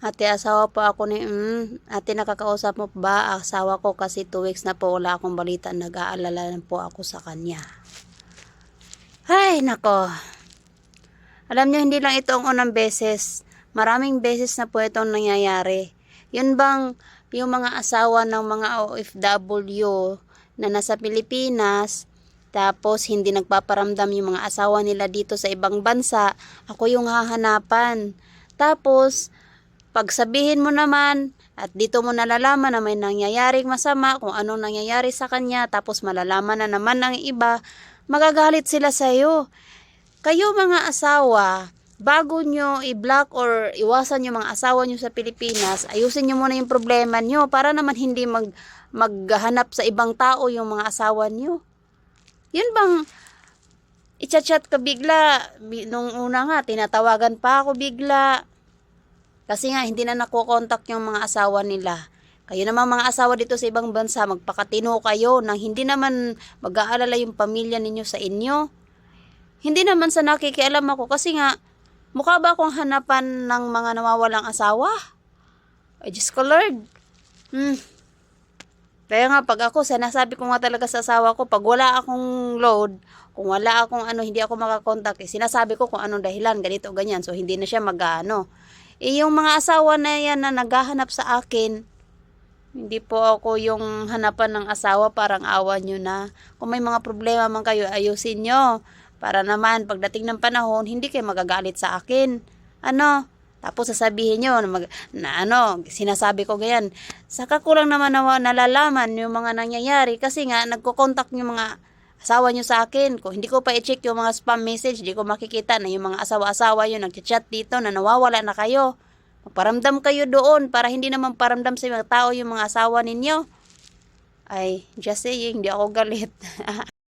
Ate, asawa po ako ni... Mm, ate, nakakausap mo ba? Asawa ko kasi 2 weeks na po wala akong balita. Nag-aalala na po ako sa kanya. Ay, nako. Alam nyo, hindi lang ito ang unang beses. Maraming beses na po itong nangyayari. Yun bang yung mga asawa ng mga OFW na nasa Pilipinas, tapos hindi nagpaparamdam yung mga asawa nila dito sa ibang bansa, ako yung hahanapan. Tapos, pag sabihin mo naman, at dito mo nalalaman na may nangyayaring masama, kung anong nangyayari sa kanya, tapos malalaman na naman ng iba, magagalit sila sa iyo. Kayo mga asawa, bago nyo i-block or iwasan yung mga asawa nyo sa Pilipinas, ayusin nyo muna yung problema nyo para naman hindi mag, maghanap sa ibang tao yung mga asawa nyo. Yun bang i-chat ka bigla, Bi- nung una nga, tinatawagan pa ako bigla. Kasi nga, hindi na nakokontak yung mga asawa nila. Kayo naman mga asawa dito sa ibang bansa, magpakatino kayo nang hindi naman mag-aalala yung pamilya ninyo sa inyo. Hindi naman sa nakikialam ako kasi nga, mukha ba akong hanapan ng mga nawawalang asawa? Ay, Diyos ko Lord. Hmm. Kaya nga, pag ako, sinasabi ko nga talaga sa asawa ko, pag wala akong load, kung wala akong ano, hindi ako makakontak, eh, sinasabi ko kung anong dahilan, ganito, ganyan. So, hindi na siya mag-ano. Eh, yung mga asawa na yan na naghahanap sa akin, hindi po ako yung hanapan ng asawa, parang awa nyo na. Kung may mga problema man kayo, ayusin nyo. Para naman, pagdating ng panahon, hindi kayo magagalit sa akin. Ano? Tapos sasabihin nyo na, mag, na ano, sinasabi ko ganyan. Saka ko naman na, nalalaman yung mga nangyayari kasi nga nagko-contact yung mga asawa nyo sa akin. Kung hindi ko pa i-check yung mga spam message, hindi ko makikita na yung mga asawa-asawa yun nag-chat dito na nawawala na kayo. Paramdam kayo doon para hindi naman paramdam sa mga tao yung mga asawa ninyo. Ay, just saying, hindi ako galit.